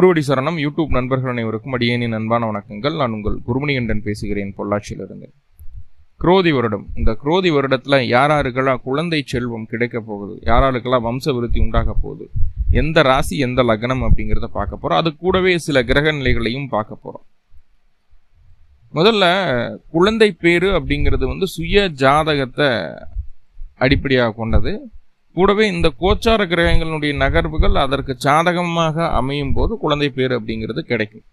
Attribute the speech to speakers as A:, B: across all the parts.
A: குருவடி சரணம். யூடியூப் நண்பர்கள் அனைவருக்கும் அடியேனின் அன்பான வணக்கங்கள். நான் உங்கள் குருமணிகண்டன் பேசுகிறேன் பொள்ளாச்சியிலிருந்து. குரோதி வருடம். இந்த குரோதி வருடத்தில் யாராருக்கெல்லாம் குழந்தை செல்வம் கிடைக்க போகுது? யாராருக்கெல்லாம் வம்ச விருத்தி உண்டாக போகுது? எந்த ராசி எந்த லக்னம் அப்படிங்கிறத பார்க்க போகிறோம் அது கூடவே சில கிரக நிலைகளையும் பார்க்க போகிறோம் முதல்ல குழந்தை பேரு அப்படிங்கிறது வந்து சுய ஜாதகத்தை அடிப்படையாக கொண்டது. கூடவே இந்த கோச்சார கிரகங்களுடைய நகர்வுகள் அதற்கு சாதகமாக அமையும் போது குழந்தை பேர் அப்படிங்கிறது கிடைக்கும்.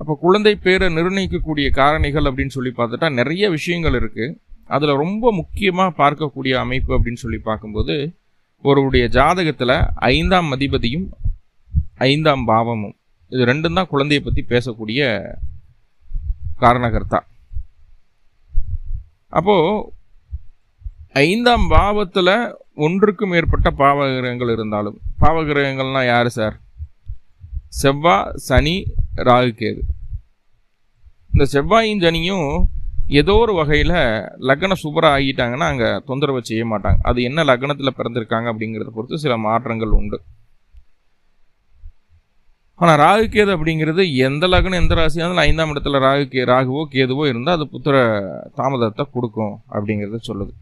A: அப்போ குழந்தை பேரை நிர்ணயிக்கக்கூடிய காரணிகள் அப்படின்னு சொல்லி பார்த்துட்டா நிறைய விஷயங்கள் இருக்குது அதில் ரொம்ப முக்கியமாக பார்க்கக்கூடிய அமைப்பு அப்படின்னு சொல்லி பார்க்கும்போது ஒருவருடைய ஜாதகத்தில் ஐந்தாம் அதிபதியும் ஐந்தாம் பாவமும். இது ரெண்டும் தான் குழந்தையை பற்றி பேசக்கூடிய காரணகர்த்தா. அப்போது ஐந்தாம் பாவத்தில் ஒன்றுக்கும் மேற்பட்ட பாவகிரகங்கள் இருந்தாலும் பாவகிரகங்கள்னால் யார் சார் செவ்வாய் சனி ராகு கேது. இந்த செவ்வாயும் சனியும் ஏதோ ஒரு வகையில் லக்ன சுபராக ஆகிட்டாங்கன்னா அங்கே தொந்தரவு செய்ய மாட்டாங்க. அது என்ன லக்னத்தில் பிறந்திருக்காங்க அப்படிங்கிறத பொறுத்து சில மாற்றங்கள் உண்டு. ஆனால் ராகு கேது அப்படிங்கிறது எந்த லக்னம் எந்த ராசியாக இருந்தாலும் ஐந்தாம் இடத்துல ராகு கே ராகுவோ கேதுவோ இருந்தால் அது புத்திர தாமதத்தை கொடுக்கும் அப்படிங்கிறத சொல்லுது.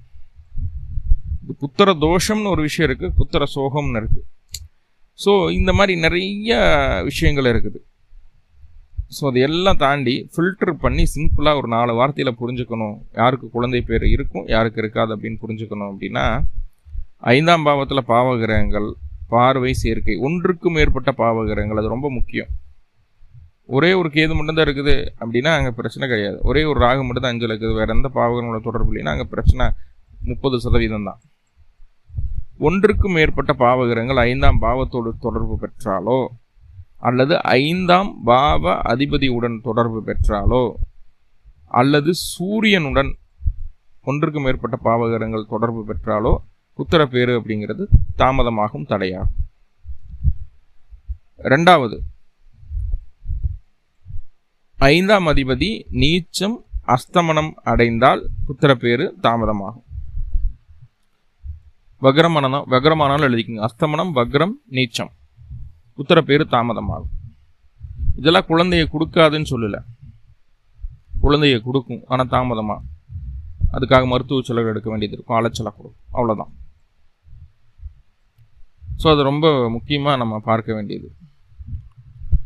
A: புத்திர தோஷம்னு ஒரு விஷயம் இருக்குது புத்திர சோகம்னு இருக்குது ஸோ இந்த மாதிரி நிறைய விஷயங்கள் இருக்குது. ஸோ அது எல்லாம் தாண்டி ஃபில்டர் பண்ணி சிம்பிளாக ஒரு நாலு வார்த்தையில் புரிஞ்சுக்கணும். யாருக்கு குழந்தை பேர் இருக்கும் யாருக்கு இருக்காது அப்படின்னு புரிஞ்சுக்கணும் அப்படின்னா ஐந்தாம் பாவத்தில் பாவகிரகங்கள் பார்வை சேர்க்கை ஒன்றுக்கு மேற்பட்ட பாவகிரகங்கள் அது ரொம்ப முக்கியம். ஒரே ஒரு கேது மட்டும்தான் இருக்குது அப்படின்னா அங்கே பிரச்சனை கிடையாது. ஒரே ஒரு ராகு மட்டும் தான் இருக்குது வேறு எந்த பாவகங்களோட தொடர்பு இல்லைன்னா அங்கே பிரச்சனை முப்பது சதவீதம் தான் ஒன்றுக்கு மேற்பட்ட பாவகிரகங்கள் ஐந்தாம் பாவத்தோடு தொடர்பு பெற்றாலோ அல்லது ஐந்தாம் பாவ அதிபதியுடன் தொடர்பு பெற்றாலோ அல்லது சூரியனுடன் ஒன்றுக்கு மேற்பட்ட பாவகிரகங்கள் தொடர்பு பெற்றாலோ புத்திர அப்படிங்கிறது தாமதமாகும் தடையாகும். ரெண்டாவது ஐந்தாம் அதிபதி நீச்சம் அஸ்தமனம் அடைந்தால் புத்திரப்பேறு தாமதமாகும். வக்ரமானம் வக்ரமானாலும் எழுதிக்கோங்க. அஸ்தமனம் வக்ரம் நீச்சம். உத்தர பேர் தாமதமாகும். இதெல்லாம் குழந்தைய கொடுக்காதுன்னு சொல்லலை. குழந்தைய கொடுக்கும். ஆனால் தாமதமாக அதுக்காக மருத்துவ செலவு எடுக்க வேண்டியது இருக்கும். அலைச்சலாக கொடுக்கும். அவ்வளோதான் ஸோ அது ரொம்ப முக்கியமாக நம்ம பார்க்க வேண்டியது.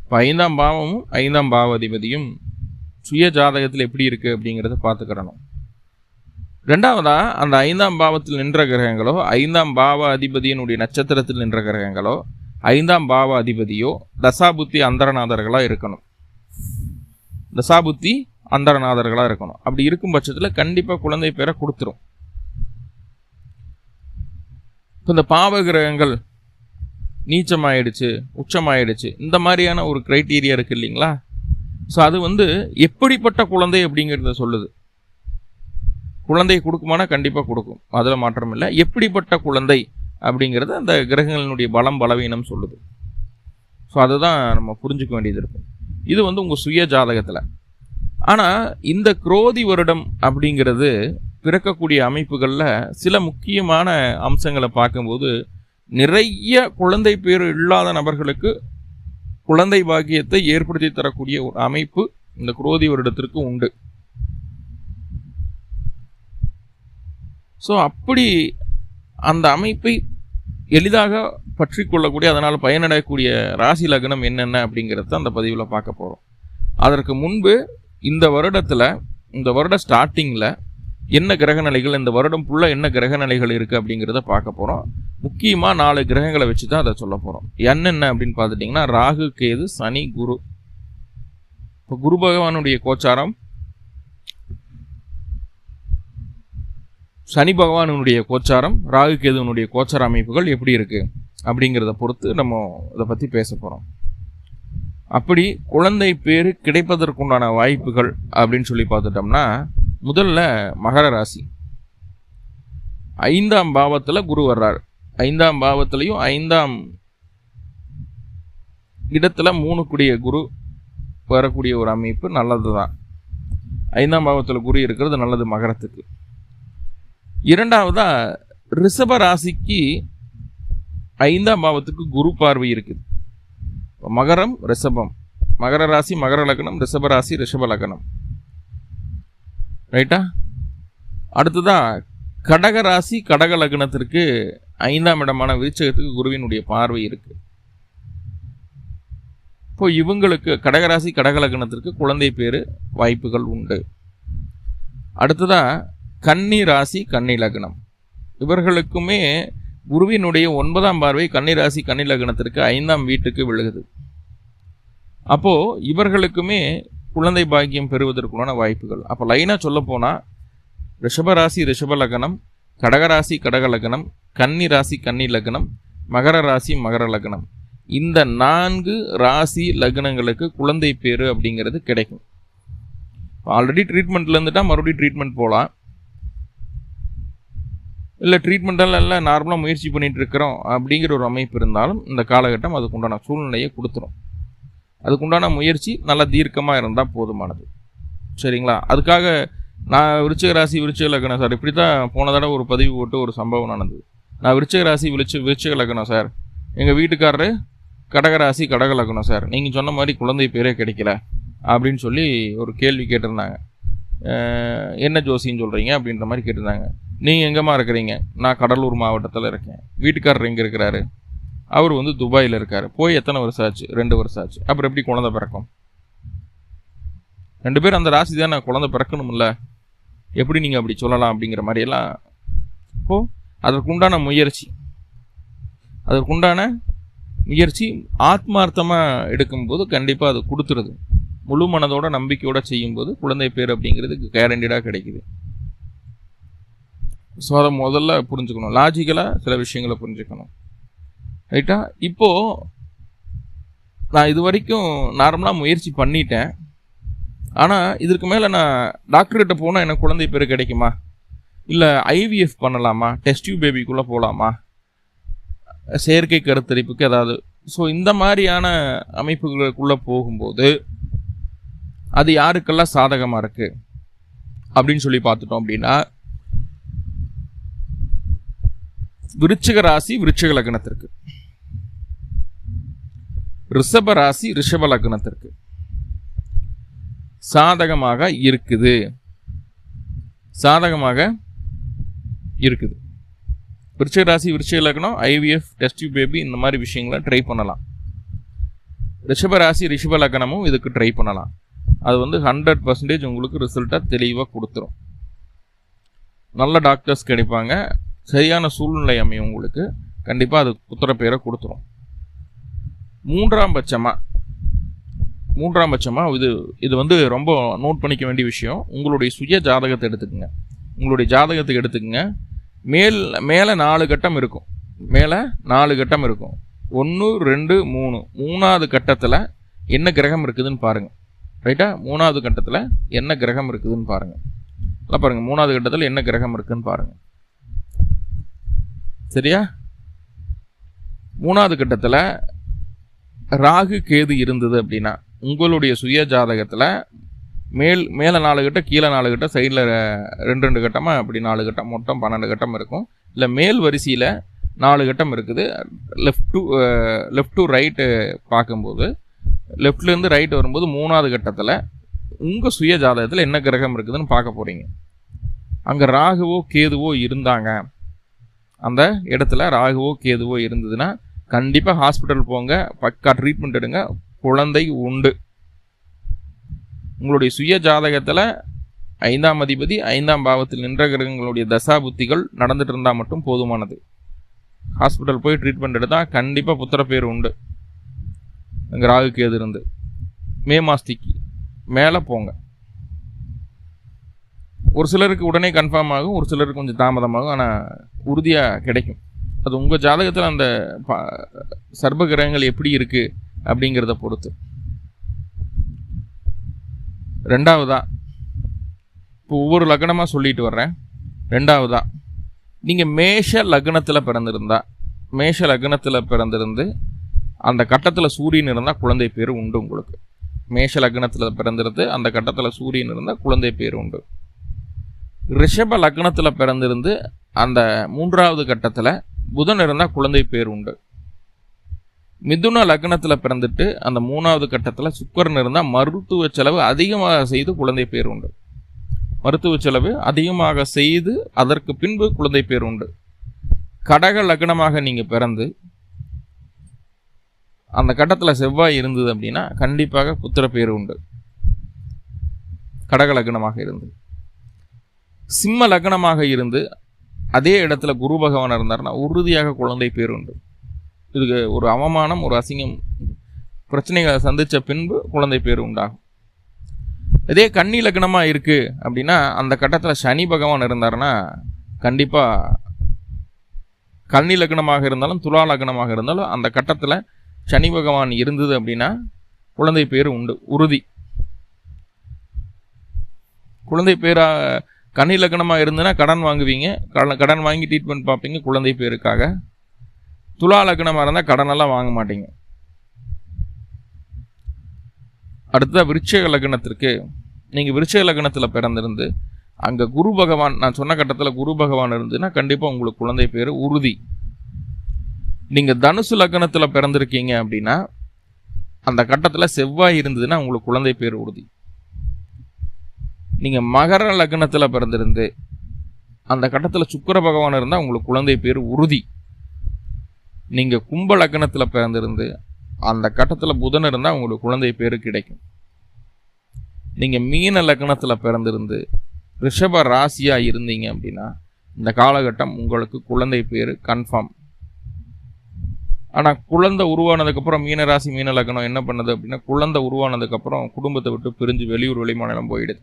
A: இப்போ ஐந்தாம் பாவமும் ஐந்தாம் பாவாதிபதியும் சுய ஜாதகத்தில் எப்படி இருக்குது அப்படிங்கிறத பார்த்துக்கிறணும். ரெண்டாவதா அந்த ஐந்தாம் பாவத்தில் நின்ற கிரகங்களோ ஐந்தாம் பாவ அதிபதியினுடைய நட்சத்திரத்தில் நின்ற கிரகங்களோ ஐந்தாம் பாவ அதிபதியோ தசாபுத்தி அந்தரநாதர்களாக இருக்கணும். தசாபுத்தி அந்தரநாதர்களாக இருக்கணும். அப்படி இருக்கும் பட்சத்தில் கண்டிப்பாக குழந்தை பேரை கொடுத்துரும். இப்போ இந்த பாவ கிரகங்கள் நீச்சமாயிடுச்சு உச்சமாயிடுச்சு இந்த மாதிரியான ஒரு க்ரைட்டீரியா இருக்குது இல்லைங்களா? ஸோ அது வந்து எப்படிப்பட்ட குழந்தை அப்படிங்கிறத சொல்லுது. குழந்தை கொடுக்குமானா கண்டிப்பாக கொடுக்கும். அதில் மாற்றம் இல்லை எப்படிப்பட்ட குழந்தை அப்படிங்கிறது அந்த கிரகங்களினுடைய பலம் பலவீனம் சொல்லுது. ஸோ அதுதான் நம்ம புரிஞ்சுக்க வேண்டியது இருக்கும். இது வந்து உங்கள் சுய ஜாதகத்தில். ஆனால் இந்த குரோதி வருடம் அப்படிங்கிறது பிறக்கக்கூடிய அமைப்புகளில் சில முக்கியமான அம்சங்களை பார்க்கும்போது நிறைய குழந்தை பேர் இல்லாத நபர்களுக்கு குழந்தை பாக்கியத்தை ஏற்படுத்தி தரக்கூடிய ஒரு அமைப்பு இந்த குரோதி வருடத்திற்கு உண்டு. ஸோ அப்படி அந்த அமைப்பை எளிதாக பற்றி கொள்ளக்கூடிய அதனால் பயனடையக்கூடிய ராசி லக்னம் என்னென்ன அப்படிங்கிறத அந்த பதிவில் பார்க்க போகிறோம் அதற்கு முன்பு இந்த வருடத்தில் இந்த வருட ஸ்டார்டிங்கில் என்ன கிரக நிலைகள் இந்த வருடம் ஃபுல்லாக என்ன கிரக நிலைகள் இருக்குது அப்படிங்கிறத பார்க்க போகிறோம் முக்கியமாக நாலு கிரகங்களை வச்சு தான் அதை சொல்ல போகிறோம் என்னென்ன அப்படின்னு பார்த்துட்டிங்கன்னா ராகு கேது சனி குரு. இப்போ குரு பகவானுடைய கோச்சாரம் சனி பகவானுடைய கோச்சாரம் ராகு கேதுவனுடைய கோச்சார அமைப்புகள் எப்படி இருக்கு? அப்படிங்கிறத பொறுத்து நம்ம இதை பற்றி பேச போகிறோம் அப்படி குழந்தை பேர் கிடைப்பதற்குண்டான வாய்ப்புகள் அப்படின்னு சொல்லி பார்த்துட்டோம்னா முதல்ல மகர ராசி. ஐந்தாம் பாவத்தில் குரு வர்றார். ஐந்தாம் பாவத்திலையும் ஐந்தாம் இடத்துல மூணு கூடிய குரு வரக்கூடிய ஒரு அமைப்பு நல்லது தான் ஐந்தாம் பாவத்தில் குரு இருக்கிறது நல்லது மகரத்துக்கு. இரண்டாவதா ரிஷப ராசிக்கு ஐந்தாம் பாவத்துக்கு குரு பார்வை இருக்குது. மகரம் ரிஷபம். மகர ராசி மகர லக்னம் ரிஷப ராசி ரிஷப லக்னம். ரைட்டா? அடுத்ததாக கடக ராசி கடக லக்னத்திற்கு ஐந்தாம் இடமான விருச்சகத்துக்கு குருவினுடைய பார்வை இருக்கு. இப்போ இவங்களுக்கு கடகராசி கடக லக்னத்திற்கு குழந்தை பேரு வாய்ப்புகள் உண்டு. அடுத்ததாக கன்னி ராசி கன்னி லக்னம். இவர்களுக்குமே குருவினுடைய ஒன்பதாம் பார்வை கன்னி ராசி கன்னி லக்னத்திற்கு ஐந்தாம் வீட்டுக்கு விழுகுது. அப்போது இவர்களுக்குமே குழந்தை பாக்கியம் பெறுவதற்குள்ளான வாய்ப்புகள். அப்போ லைனாக சொல்ல போனால் ரிஷபராசி ரிஷப லக்னம் கடகராசி கடக லக்னம் கன்னி ராசி கன்னி லக்னம் மகர ராசி மகர லக்னம். இந்த நான்கு ராசி லக்னங்களுக்கு குழந்தை பேர் அப்படிங்கிறது கிடைக்கும். ஆல்ரெடி ட்ரீட்மெண்ட்ல இருந்துட்டா மறுபடியும் ட்ரீட்மெண்ட் போகலாம் இல்லை ட்ரீட்மெண்ட்டெல்லாம் இல்லை நார்மலாக முயற்சி பண்ணிகிட்டு இருக்கிறோம் அப்படிங்கிற ஒரு அமைப்பு இருந்தாலும் இந்த காலகட்டம் அதுக்குண்டான சூழ்நிலையை கொடுத்துரும். அதுக்குண்டான முயற்சி நல்லா தீர்க்கமாக இருந்தால் போதுமானது. சரிங்களா? அதுக்காக நான் விருச்சக ராசி விருச்சக லக்னம் சார். இப்படி தான் போன தடவை ஒரு பதிவு போட்டு ஒரு சம்பவம் நடந்தது. நான் விருச்சக ராசி விருச்சி விருச்சக லக்னம் சார். எங்கள் வீட்டுக்காரரு கடகராசி கடக லக்னம் சார். நீங்கள் சொன்ன மாதிரி குழந்தை பேரே கிடைக்கல அப்படின்னு சொல்லி ஒரு கேள்வி கேட்டிருந்தாங்க. என்ன ஜோசின்னு சொல்கிறீங்க அப்படின்ற மாதிரி கேட்டிருந்தாங்க. நீங்கள் எங்கேம்மா இருக்கிறீங்க? நான் கடலூர் மாவட்டத்தில் இருக்கேன். வீட்டுக்காரர் எங்கே இருக்கிறாரு? அவர் வந்து துபாயில் இருக்கார். போய் எத்தனை வருஷம் ஆச்சு? ரெண்டு வருஷம் ஆச்சு. அப்புறம் எப்படி குழந்தை பிறக்கும்? ரெண்டு பேர் அந்த ராசி தானே. குழந்தை பிறக்கணும்ல. எப்படி நீங்கள் அப்படி சொல்லலாம் அப்படிங்கிற மாதிரியெல்லாம் இப்போது அதற்குண்டான முயற்சி. அதற்குண்டான முயற்சி ஆத்மார்த்தமாக எடுக்கும்போது கண்டிப்பாக அது கொடுத்துருது. முழு மனதோட நம்பிக்கையோட செய்யும்போது குழந்தை பேர் அப்படிங்கிறது கேரண்டடாக கிடைக்குது. ஸோ அதை முதல்ல புரிஞ்சுக்கணும். லாஜிக்கலாக சில விஷயங்களை புரிஞ்சுக்கணும். ரைட்டா இப்போது நான் இது வரைக்கும் நார்மலாக முயற்சி பண்ணிட்டேன். ஆனால் இதற்கு மேலே நான் டாக்டர்கிட்ட போனால் எனக்கு குழந்தை பேர் கிடைக்குமா? இல்லை ஐவிஎஃப் பண்ணலாமா? டெஸ்ட் பேபிக்குள்ளே போகலாமா செயற்கை கருத்தரிப்புக்கு ஏதாவது. ஸோ இந்த மாதிரியான அமைப்புகளுக்குள்ளே போகும்போது அது யாருக்கெல்லாம் சாதகமாக இருக்குது அப்படின்னு சொல்லி பார்த்துட்டோம் அப்படின்னா விருச்சிக ராசி விருச்சிக லக்னத்திற்கு. ரிஷப ராசி ரிஷப லக்னத்திற்கு. சாதகமாக இருக்குது. சாதகமாக இருக்குது. விருச்சிக ராசி விருச்சிக லக்னம் ஐவிஎஃப் டெஸ்ட் பேபி இந்த மாதிரி விஷயங்களை ட்ரை பண்ணலாம். ரிஷப ராசி ரிஷப லக்னமும் இதுக்கு ட்ரை பண்ணலாம். அது வந்து ஹண்ட்ரட் பர்சன்டேஜ் உங்களுக்கு ரிசல்ட்டாக தெளிவாக கொடுத்துரும். நல்ல டாக்டர்ஸ் கிடைப்பாங்க. சரியான சூழ்நிலை அமையும் உங்களுக்கு. கண்டிப்பாக அது புத்திர பேரை கொடுத்துரும். மூன்றாம் பட்சமாக மூன்றாம் பட்சமாக இது இது வந்து ரொம்ப நோட் பண்ணிக்க வேண்டிய விஷயம். உங்களுடைய சுய ஜாதகத்தை எடுத்துக்கங்க. உங்களுடைய ஜாதகத்தை எடுத்துக்கோங்க. மேல் மேலே நாலு கட்டம் இருக்கும். மேலே நாலு கட்டம் இருக்கும். ஒன்று ரெண்டு மூணு. மூணாவது கட்டத்தில் என்ன கிரகம் இருக்குதுன்னு பாருங்கள் ரைட்டா மூணாவது கட்டத்தில் என்ன கிரகம் இருக்குதுன்னு பாருங்கள் நல்லா பாருங்கள் மூணாவது கட்டத்தில் என்ன கிரகம் இருக்குதுன்னு பாருங்கள் சரியா? மூணாவது கட்டத்தில் ராகு கேது இருந்தது அப்படின்னா உங்களுடைய சுய ஜாதகத்தில் மேல் மேலே நாலு கட்டம் கீழே நாலு கட்டம் சைடில் ரெண்டு ரெண்டு கட்டமாக அப்படி நாலு கட்டம் மொத்தம் பன்னெண்டு கட்டம் இருக்கும். இல்லை மேல் வரிசையில் நாலு கட்டம் இருக்குது. Left to left to right பார்க்கும்போது லெஃப்ட்லேருந்து ரைட் வரும்போது மூணாவது கட்டத்தில் உங்கள் சுய ஜாதகத்தில் என்ன கிரகம் இருக்குதுன்னு பார்க்க போகிறீங்க அங்கே ராகுவோ கேதுவோ இருந்தாங்க. அந்த இடத்துல ராகுவோ கேதுவோ இருந்ததுன்னா கண்டிப்பாக ஹாஸ்பிட்டல் போங்க. பக்கா ட்ரீட்மெண்ட் எடுங்க. குழந்தை உண்டு. உங்களுடைய சுய ஜாதகத்தில் ஐந்தாம் அதிபதி ஐந்தாம் பாவத்தில் நின்ற கிரகங்களுடைய தசா புத்திகள் நடந்துட்டு இருந்தால் மட்டும் போதுமானது. ஹாஸ்பிட்டல் போய் ட்ரீட்மெண்ட் எடுத்தால் கண்டிப்பாக புத்திர பேர் உண்டு. அங்கே ராகு கேது இருந்து. மே மாஸ்திக்கு மேலே போங்க. ஒரு சிலருக்கு உடனே கன்ஃபார்ம் ஆகும் ஒரு சிலருக்கு கொஞ்சம் தாமதமாகும். ஆனால் உறுதியாக கிடைக்கும். அது உங்கள் ஜாதகத்தில் அந்த ப- சர்ப கிரகங்கள் எப்படி இருக்குது அப்படிங்கிறத பொறுத்து. ரெண்டாவதா இப்போ ஒவ்வொரு லக்னமாக சொல்லிட்டு வர்றேன். ரெண்டாவதா நீங்கள் மேஷ லக்னத்தில் பிறந்திருந்தா மேஷ லக்னத்தில் பிறந்திருந்து அந்த கட்டத்தில் சூரியன் இருந்தால் குழந்தை பேர் உண்டு உங்களுக்கு. மேஷ லக்னத்தில் பிறந்திருந்து அந்த கட்டத்தில் சூரியன் இருந்தால் குழந்தை பேர் உண்டு. ரிஷப லக்னத்தில் பிறந்திருந்து அந்த மூன்றாவது கட்டத்தில் புதன் இருந்தால் குழந்தை பேர் உண்டு. மிதுன லக்னத்தில் பிறந்துட்டு அந்த மூணாவது கட்டத்தில் சுக்கரன் இருந்தால் மருத்துவ செலவு அதிகமாக செய்து குழந்தை பேர் உண்டு. மருத்துவ செலவு அதிகமாக செய்து அதற்கு பின்பு குழந்தை பேர் உண்டு. கடக லக்னமாக நீங்கள் பிறந்து அந்த கட்டத்தில் செவ்வாய் இருந்தது அப்படின்னா கண்டிப்பாக புத்திர பேர் உண்டு. கடக லக்னமாக இருந்து. சிம்ம லக்னமாக இருந்து அதே இடத்துல குரு பகவான் இருந்தார்னா உறுதியாக குழந்தை பேர் உண்டு. இதுக்கு ஒரு அவமானம் ஒரு அசிங்கம் பிரச்சனைகளை சந்தித்த பின்பு குழந்தை பேர் உண்டாகும். இதே கன்னி லக்னமாக இருக்குது அப்படின்னா அந்த கட்டத்தில் சனி பகவான் இருந்தாருன்னா கண்டிப்பாக கன்னி லக்னமாக இருந்தாலும் துலா லக்னமாக இருந்தாலும் அந்த கட்டத்தில் சனி பகவான் இருந்தது அப்படின்னா குழந்தை பேர் உண்டு உறுதி. குழந்தை பேரா கன்னி லக்னமாக இருந்ததுன்னா கடன் வாங்குவீங்க. கடன் கடன் வாங்கி ட்ரீட்மெண்ட் பார்ப்பீங்க குழந்தை பேருக்காக. துலா லக்னமாக இருந்தால் கடனெல்லாம் வாங்க மாட்டீங்க. அடுத்ததாக விருட்சக லக்னத்திற்கு நீங்கள் விருட்சக லக்னத்தில் பிறந்திருந்து அங்கே குரு பகவான் நான் சொன்ன கட்டத்தில் குரு பகவான் இருந்துன்னா கண்டிப்பாக உங்களுக்கு குழந்தை பேர் உறுதி. நீங்கள் தனுசு லக்னத்தில் பிறந்திருக்கீங்க அப்படின்னா அந்த கட்டத்தில் செவ்வாய் இருந்ததுன்னா உங்களுக்கு குழந்தை பேர் உறுதி. நீங்கள் மகர லக்னத்தில் பிறந்திருந்து அந்த கட்டத்தில் சுக்கர பகவான் இருந்தால் உங்களுக்கு குழந்தை பேர் உறுதி. நீங்கள் கும்ப லக்னத்தில் பிறந்திருந்து அந்த கட்டத்தில் புதன் இருந்தால் உங்களுக்கு குழந்தை பேர் கிடைக்கும். நீங்கள் மீன லக்னத்தில் பிறந்திருந்து ரிஷப ராசியாக இருந்தீங்க அப்படின்னா இந்த காலகட்டம் உங்களுக்கு குழந்தை பேர் கன்ஃபார்ம் ஆனால் குழந்தை உருவானதுக்கப்புறம் மீனராசி மீன லக்னம் என்ன பண்ணுது அப்படின்னா குழந்தை உருவானதுக்கப்புறம் குடும்பத்தை விட்டு பிரிஞ்சு வெளியூர் வெளிமாநிலம் போயிடுது.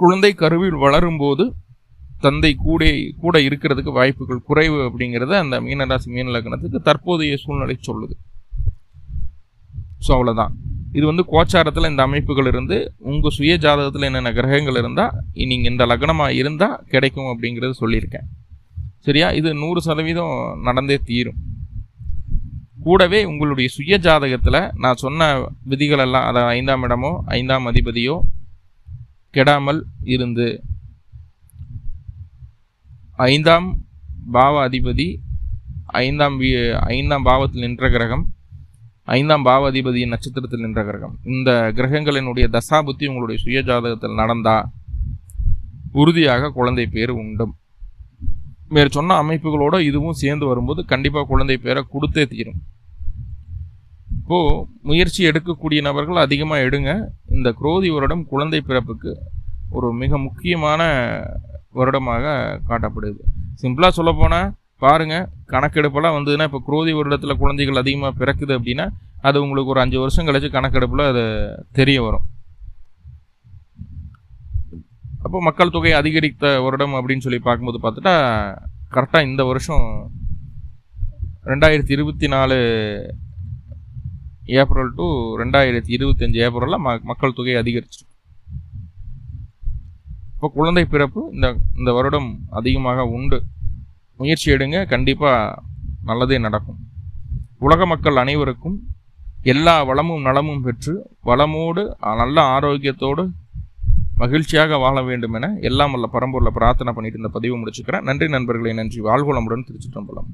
A: குழந்தை கருவில் வளரும்போது தந்தை கூட கூட இருக்கிறதுக்கு வாய்ப்புகள் குறைவு அப்படிங்கிறத அந்த மீனராசி மீன லக்னத்துக்கு தற்போதைய சூழ்நிலை சொல்லுது. ஸோ அவ்வளோதான் இது வந்து கோச்சாரத்தில் இந்த அமைப்புகள் இருந்து உங்கள் சுய ஜாதகத்தில் என்னென்ன கிரகங்கள் இருந்தால் நீங்கள் இந்த லக்னமாக இருந்தால் கிடைக்கும் அப்படிங்கிறது சொல்லியிருக்கேன். சரியா? இது நூறு சதவீதம் நடந்தே தீரும். கூடவே உங்களுடைய சுய ஜாதகத்தில் நான் சொன்ன விதிகளெல்லாம் அதை அதாவது ஐந்தாம் இடமோ ஐந்தாம் அதிபதியோ கெடாமல் இருந்து. ஐந்தாம் பாவ அதிபதி ஐந்தாம் ஐந்தாம் பாவத்தில் நின்ற கிரகம் ஐந்தாம் பாவ அதிபதியின் நட்சத்திரத்தில் நின்ற கிரகம். இந்த கிரகங்களினுடைய தசாபுத்தி உங்களுடைய சுய ஜாதகத்தில் நடந்தா உறுதியாக குழந்தை பேர் உண்டும் வேறு சொன்ன அமைப்புகளோடு இதுவும் சேர்ந்து வரும்போது கண்டிப்பாக குழந்தை பேரை கொடுத்தே தீரும். இப்போது முயற்சி எடுக்கக்கூடிய நபர்கள் அதிகமாக எடுங்க. இந்த குரோதி வருடம் குழந்தை பிறப்புக்கு ஒரு மிக முக்கியமான வருடமாக காட்டப்படுது. சிம்பிளாக சொல்லப்போனால் பாருங்கள் கணக்கெடுப்பெல்லாம் வந்ததுன்னா இப்போ குரோதி வருடத்தில் குழந்தைகள் அதிகமாக பிறக்குது அப்படின்னா அது உங்களுக்கு ஒரு அஞ்சு வருஷம் கழிச்சு கணக்கெடுப்பில் அது தெரிய வரும். அப்போ மக்கள் தொகை அதிகரித்த வருடம் அப்படின்னு சொல்லி பார்க்கும்போது பார்த்துட்டா கரெக்டாக இந்த வருஷம் ரெண்டாயிரத்தி இருபத்தி நாலு ஏப்ரல் டு ரெண்டாயிரத்தி இருபத்தஞ்சி ஏப்ரலில் ம மக்கள் தொகை அதிகரிச்சிருக்கு இப்போ குழந்தை பிறப்பு இந்த இந்த வருடம் அதிகமாக உண்டு. முயற்சி எடுங்க கண்டிப்பாக நல்லதே நடக்கும். உலக மக்கள் அனைவருக்கும் எல்லா வளமும் நலமும் பெற்று வளமோடு நல்ல ஆரோக்கியத்தோடு மகிழ்ச்சியாக வாழ வேண்டும் என எல்லாம் வல்ல பரம்பூரில் பிரார்த்தனை பண்ணிட்டு இந்த பதிவு முடிச்சுக்கிறேன். நன்றி நண்பர்களை நன்றி. வாழ்வளமுடன் திருச்சிட்டம்பலம்